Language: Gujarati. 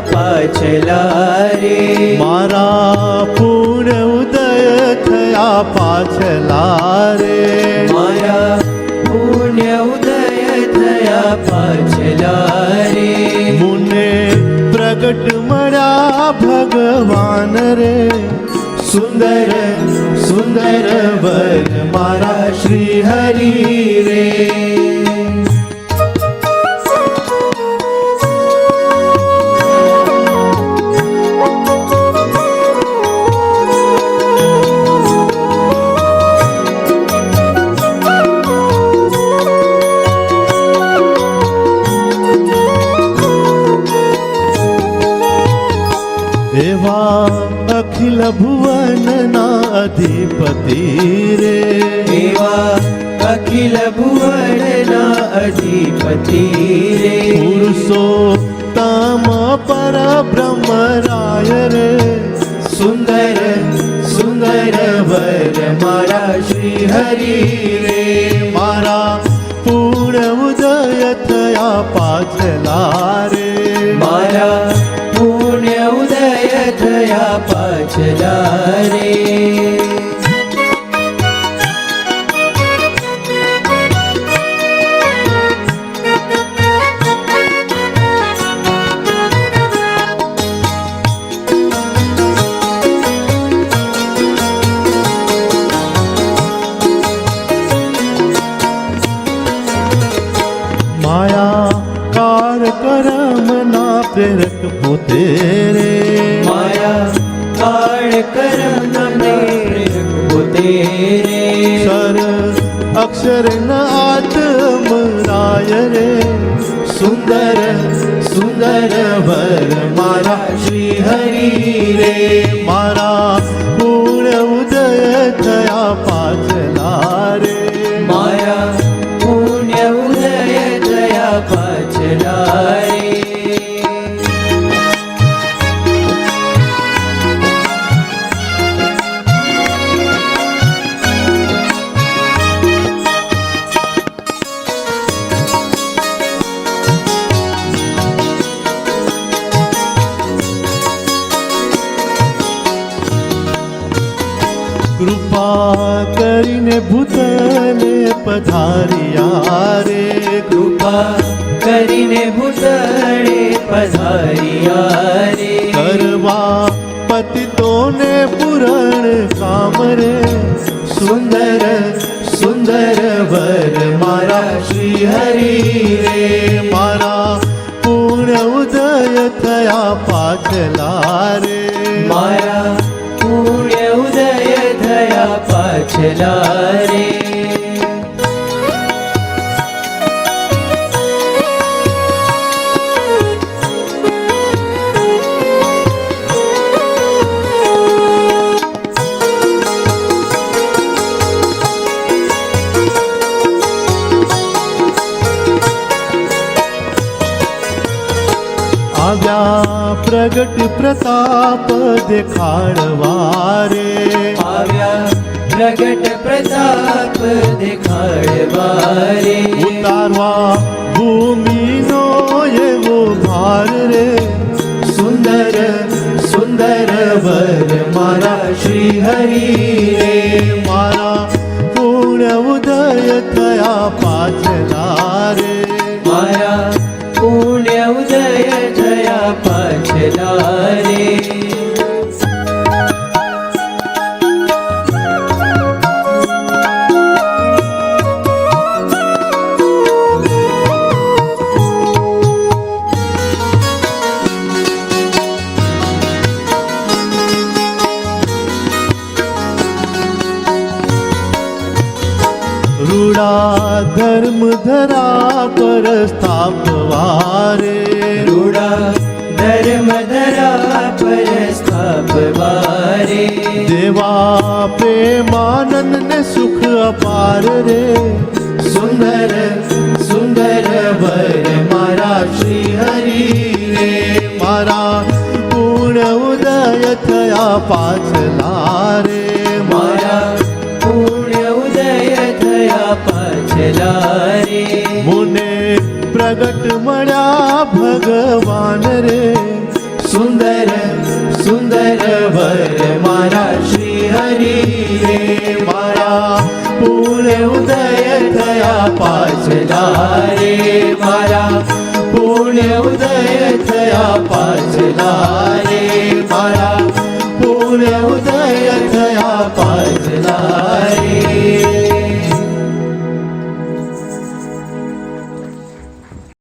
પાછલા રે. મારા પૂર્ણ ઉદય થયા પાછલા રે. મારા પૂર્ણ ઉદય થયા પાછલા રે. મુને પ્રગટ મળ્યા ભગવાન રે. સુંદર સુંદર વર મારા શ્રી હરિ રે. એવા અખિલ ભુવનના અધિપતિ રે. એવા અખિલ ભુવનના અધિપતિ રે. પુરુષો તમ પર બ્રહ્મ રાય રે. સુંદર સુંદર વર મારા શ્રી હરિ રે. મારા પૂર્ણ ઉદય થયા પાછલા રે. મારા થયા પાછલા રે. માયા કાર કરમના પ્રેરક પોતે करम को तेरे। सर अक्षर न आत्म राय रे। सुंदर सुंदर भर मारा श्री हरि रे। मारा કરીને ભૂતને પધારિયા રે કૃપા કરીને ભૂતળે પધારિયા રે કરવા પતિતોને પૂરણ કામ રે સુંદર સુંદર વર મારા શ્રી હરિ રે મારા પૂર્ણ ઉદય થયા પાછલા રે મારા પાછલા રે આવ્યા પ્રગટ પ્રતાપ દેખાડવા રે આવ્યા પ્રગટ પ્રતાપ દેખાડવા રે ઉતારવા ભૂમિનો એવો ભાર રે સુંદર સુંદર વર મારા શ્રી હરિ રે મારા પૂર્ણ ઉદય થયા પાછલા રે મારા પૂર્ણ ઉદય થયા પાછલા રે રૂડા ધર્મ ધરા પર સ્થાપવા રે રૂડા ધર્મ ધરા પર સ્થાપવા રે દેવા પ્રેમાનંદ ને સુખ અપાર રે સુંદર સુંદર लागला रे. मुने प्रगट मळा भगवान रे. सुंदर सुंदर वर मारा श्री हरी रे. मारा पूर्ण उदय थया पाचला रे मारा पूर्ण उदय थया पाचला रे